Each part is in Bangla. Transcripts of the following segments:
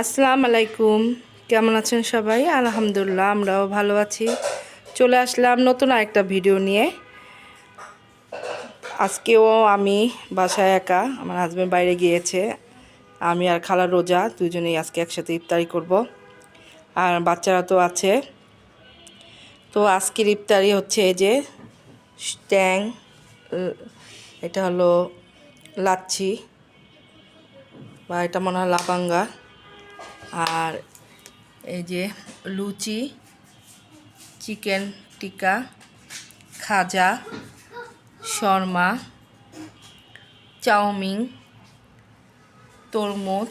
আসসালামু আলাইকুম। কেমন আছেন সবাই? আলহামদুলিল্লাহ, আমরাও ভালো আছি। চলে আসলাম নতুন আরেকটা ভিডিও নিয়ে। আজকেও আমি বাসায় একা, আমার হাজব্যান্ড বাইরে গিয়েছে। আমি আর খালা রোজা দুজনেই আজকে একসাথে ইফতারি করব। আর বাচ্চারা তো আছে। তো আজকের ইফতারি হচ্ছে এই যে ট্যাং, এটা হলো লাচ্ছি, বা এটা মনে হয় লাপাঙ্গা আর এই যে লুচি, চিকেন টিকা খাজা, শর্মা, চাউমিন, তরমুজ,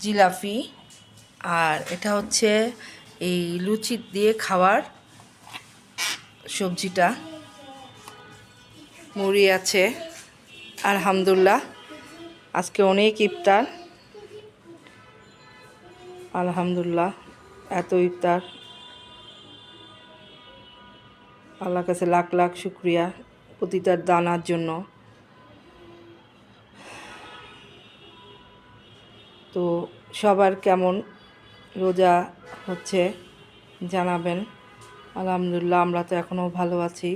জিলাপি আর এটা হচ্ছে এই লুচি দিয়ে খাওয়ার সবজিটা। মুড়ি আছে। আলহামদুলিল্লাহ। আজকে অনেক ইফতার। আলহামদুলিল্লাহ, এত ইফতার। আল্লাহর কাছে লাখ লাখ শুক্রিয়া প্রতিটার দানার জন্য। তো সবার কেমন রোজা হচ্ছে জানাবেন। আলহামদুলিল্লাহ, আমরা তো এখনও ভালো আছি।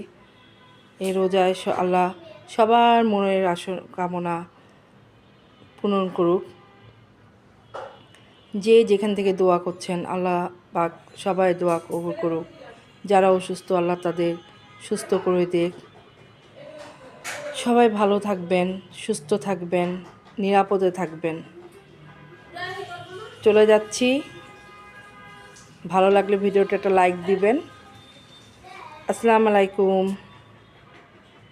এই রোজায় আল্লাহ সবার মনের আসন কামনা পূরণ করুক। যে যেখান থেকে দোয়া করছেন, আল্লাহ পাক সবাই দোয়া কবুল করুক। যারা অসুস্থ, আল্লাহ তাদের সুস্থ করে দিক। সবাই ভালো থাকবেন, সুস্থ থাকবেন, নিরাপদে থাকবেন। চলে যাচ্ছি। ভালো লাগলে ভিডিওটা একটা লাইক দিবেন। আসসালামু আলাইকুম।